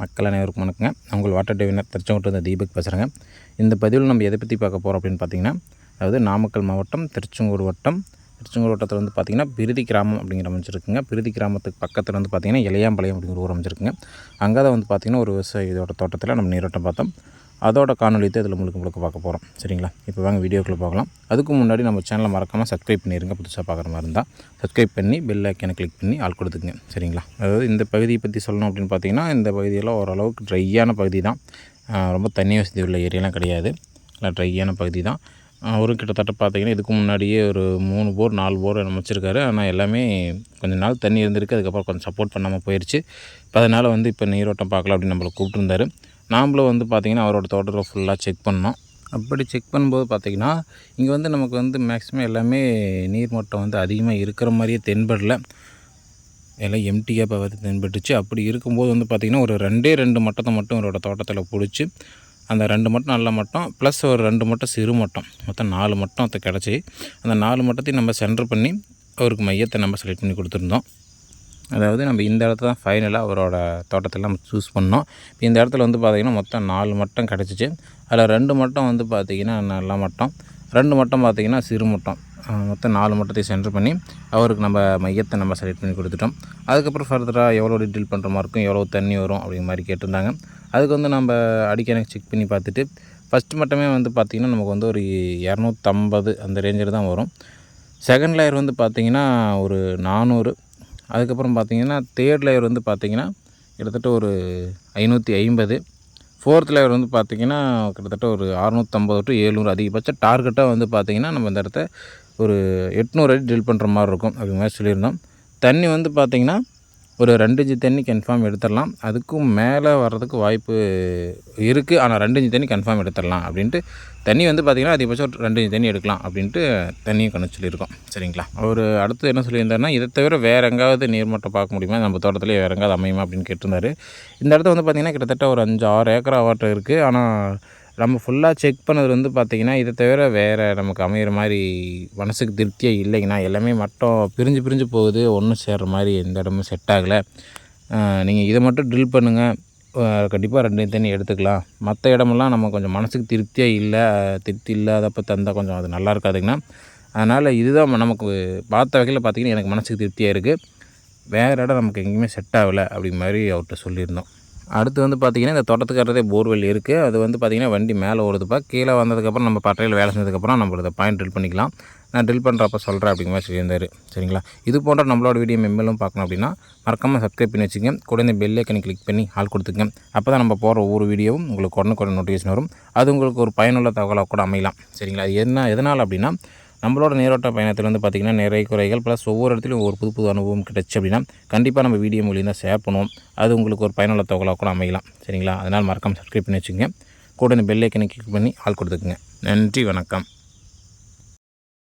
மக்கள் அனைவருக்கும் வணக்கங்க. உங்கள் வாட்டர் டிவினர் திருச்செங்கோட்டு தீபக் பேசுகிறேங்க இந்த பதிவில் நம்ம எதை பற்றி பார்க்க போகிறோம் அப்படின்னு பார்த்தீங்கன்னா அதாவது நாமக்கல் மாவட்டம் திருச்செங்கோடு வட்டம். திருச்செங்கோடு வட்டத்தில் வந்து பார்த்திங்கன்னா பிரிதி கிராமம் அப்படிங்கிற அமைச்சிருக்குங்க பிரிதி கிராமத்துக்கு பக்கத்தில் வந்து பார்த்திங்கன்னா இளையாம்பாளையம் அப்படிங்கிற ஊர் அமைச்சிருக்குங்க அங்கே தான் வந்து பார்த்திங்கன்னா ஒரு விவசாய இதோட தோட்டத்தில் நம்ம நீரோட்டம் பார்த்தோம். அதோட காணொலி தான் இதில் முழுக்க முழுக்க பார்க்க போகிறோம் சரிங்களா? இப்போ வாங்க வீடியோக்குள்ளே பார்க்கலாம் அதுக்கு முன்னாடி நம்ம சேனலை மறக்காமல் சப்ஸ்கிரைப் பண்ணிடுங்க புதுசாக பார்க்குற மாதிரி இருந்தால் சப்ஸ்கிரைப் பண்ணி பெல் ஐக்கனை கிளிக் பண்ணி ஆள் கொடுத்துங்க சரிங்களா? அதாவது இந்த பகுதியை பற்றி சொல்லணும் அப்படின்னு பார்த்தீங்கன்னா இந்த பகுதியெல்லாம் ஓரளவுக்கு ட்ரையான பகுதி தான். ரொம்ப தண்ணி வசதி உள்ள ஏரியாலாம் கிடையாது. நல்லா ட்ரையான பகுதி தான். அவரும் கிட்டத்தட்ட பார்த்தீங்கன்னா இதுக்கு முன்னாடியே ஒரு மூணு போர் நாலு போர் அமைச்சிருக்காரு. ஆனால் எல்லாமே கொஞ்ச நாள் தண்ணி இருந்திருக்கு. அதுக்கப்புறம் கொஞ்சம் சப்போர்ட் பண்ணாமல் போயிடுச்சு இப்போ அதனால் வந்து இப்போ நீரோட்டம் பார்க்கலாம் அப்படின்னு நம்மளை கூப்பிட்டுருந்தாரு. நாம்ளும் வந்து பார்த்திங்கன்னா அவரோட தோட்டத்தை ஃபுல்லாக செக் பண்ணோம். அப்படி செக் பண்ணும்போது பார்த்திங்கன்னா இங்கே வந்து நமக்கு வந்து மேக்ஸிமம் எல்லாமே நீர்மட்டம் வந்து அதிகமாக இருக்கிற மாதிரியே தென்படல. எல்லாம் எம்டியாக இப்போ வந்து தென்பட்டுச்சு. அப்படி இருக்கும்போது வந்து பார்த்திங்கன்னா ஒரு ரெண்டே ரெண்டு மட்டத்தை மட்டும் அவரோட தோட்டத்தில் பிடிச்சி அந்த ரெண்டு மட்டும் நல்ல மட்டம் ப்ளஸ் ஒரு ரெண்டு மட்டம் சிறு மட்டம் மொத்தம் நாலு மட்டம் அது கிடச்சி அந்த நாலு மட்டத்தையும் நம்ம சென்டர் பண்ணி அவருக்கு மையத்தை நம்ம செலக்ட் பண்ணி கொடுத்துருந்தோம். அதாவது நம்ம இந்த இடத்துல தான் ஃபைனலாக அவரோட தோட்டத்தில் நம்ம சூஸ் பண்ணோம். இப்போ இந்த இடத்துல வந்து பார்த்திங்கன்னா மொத்தம் நாலு மட்டம் கிடச்சிச்சு. அதில் ரெண்டு மட்டம் வந்து பார்த்திங்கன்னா நல்ல மட்டம். ரெண்டு மட்டம் பார்த்திங்கன்னா சிறு மட்டம். மொத்தம் நாலு மட்டத்தை சென்டர் பண்ணி அவருக்கு நம்ம மையத்தை நம்ம செலக்ட் பண்ணி கொடுத்துட்டோம். அதுக்கப்புறம் ஃபர்தராக எவ்வளோ டீட்டெயில் பண்ணுற மாதிரி இருக்கும் எவ்வளோ தண்ணி வரும் அப்படிங்கிற மாதிரி கேட்டிருந்தாங்க. அதுக்கு வந்து நம்ம அடிக்கடி செக் பண்ணி பார்த்துட்டு ஃபஸ்ட் மட்டமே வந்து பார்த்திங்கன்னா நமக்கு வந்து ஒரு இரநூத்தம்பது அந்த ரேஞ்சில் தான் வரும். செகண்ட் லேயர் வந்து பார்த்திங்கன்னா ஒரு நானூறு. அதுக்கப்புறம் பார்த்தீங்கன்னா தேர்ட் லேயர் வந்து பார்த்திங்கன்னா கிட்டத்தட்ட ஒரு ஐநூற்றி ஐம்பது. ஃபோர்த் லேயர் வந்து பார்த்திங்கன்னா கிட்டத்தட்ட ஒரு அறுநூற்றம்பது டு ஏழ்நூறு அதிகபட்ச டார்கெட்டாக வந்து பார்த்திங்கன்னா நம்ம இந்த இடத்த ஒரு எட்நூறு அடி ட்ரில் பண்ணுற மாதிரி இருக்கும். அப்படி மாதிரி சொல்லியிருந்தோம். தண்ணி வந்து பார்த்திங்கன்னா ஒரு ரெண்டு இன்ச்சு தண்ணி கன்ஃபார்ம் எடுத்துடலாம். அதுக்கும் மேலே வர்றதுக்கு வாய்ப்பு இருக்குது ஆனால் ரெண்டு இன்ச்சு தண்ணி கன்ஃபார்ம் எடுத்துடலாம் அப்படின்ட்டு தண்ணி வந்து பார்த்திங்கன்னா அதிகபட்சம் ஒரு ரெண்டு இன்ச்சு தண்ணி எடுக்கலாம் அப்படின்ட்டு தண்ணியும் கணக்கு சொல்லியிருக்கோம். சரிங்களா? அவர் அடுத்து என்ன சொல்லியிருந்தாருன்னா இதை தவிர வேறு எங்காவது நீர்மட்டம் பார்க்க முடியுமா? நம்ம தோட்டத்திலே வேறு எங்காவது அமையுமா அப்படின்னு கேட்டிருந்தாரு. இந்த இடத்துல வந்து பார்த்திங்கன்னா கிட்டத்தட்ட ஒரு அஞ்சு ஆறு ஏக்கர் ஆவாட்டம் இருக்குது ஆனால் நம்ம ஃபுல்லாக செக் பண்ணது வந்து பார்த்திங்கன்னா இதை தவிர வேறு நமக்கு அமையிற மாதிரி மனசுக்கு திருப்தியாக இல்லைங்கண்ணா எல்லாமே மட்டும் பிரிஞ்சு பிரிஞ்சு போகுது. ஒன்றும் சேர்ற மாதிரி எந்த இடமும் செட் ஆகலை. நீங்கள் இதை மட்டும் ட்ரில் பண்ணுங்கள் கண்டிப்பாக ரெண்டு தண்ணி எடுத்துக்கலாம். மற்ற இடமெல்லாம் நம்ம கொஞ்சம் மனசுக்கு திருப்தியாக இல்லை திருப்தி இல்லாதப்போ தந்தால் கொஞ்சம் அது நல்லா இருக்காதுங்கண்ணா அதனால் இதுதான் நமக்கு பார்த்த வகையில் பார்த்திங்கன்னா எனக்கு மனசுக்கு திருப்தியாக இருக்குது வேறு இடம் நமக்கு எங்கேயுமே செட் ஆகலை அப்படிங்கிற மாதிரி அவர்கிட்ட சொல்லியிருந்தோம். அடுத்து வந்து பார்த்திங்கன்னா இந்த தோட்டத்துக்காரதே போர்வெல் இருக்குது அது வந்து பார்த்திங்கன்னா வண்டி மேலே ஓடுதுப்பா. கீழே வந்ததுக்கப்புறம் நம்ம பட்டையில் வேலை செஞ்சதுக்கப்புறம் நம்ம இதை பாயிண்ட் ட்ரில் பண்ணிக்கலாம். நான் ட்ரில் பண்ணுறப்ப சொல்கிறேன் அப்படிங்கிற மாதிரி சொல்லியிருந்தாரு. சரிங்களா? இது போன்ற நம்மளோட வீடியோ மெம்மலும் பார்க்கணும் அப்படின்னா மறக்காமல் சப்ஸ்கிரைப் பண்ணி வச்சுங்க கூட இந்த பெல் ஐக்கனை கிளிக் பண்ணி ஆள் கொடுத்துங்க அப்போ தான் நம்ம போகிற ஒவ்வொரு வீடியோவும் உங்களுக்கு உடனுக்குடன் நோட்டிஃபிகேஷன் வரும். அது உங்களுக்கு ஒரு பயனுள்ள தகவலாக கூட அமையலாம். சரிங்களா? அது என்ன எதனால் அப்படின்னா நம்மளோட நேரோட்ட பயணத்தில் வந்து பார்த்திங்கன்னா நிறைய குறைகள் ப்ளஸ் ஒவ்வொரு இடத்துலையும் ஒரு புது புது அனுபவம் கிடச்சி அப்படின்னா கண்டிப்பாக நம்ம வீடியோ மூலியம் தான் ஷேர் பண்ணுவோம். அது உங்களுக்கு ஒரு பயனுள்ள தொகலாக கூட அமையலாம். சரிங்களா? அதனால் மறக்காமல் சப்ஸ்கிரைப் பண்ணி வச்சுங்க கூட இந்த பெல்லைக்கனை கிளிக் பண்ணி ஆள் கொடுத்துக்குங்க. நன்றி வணக்கம்.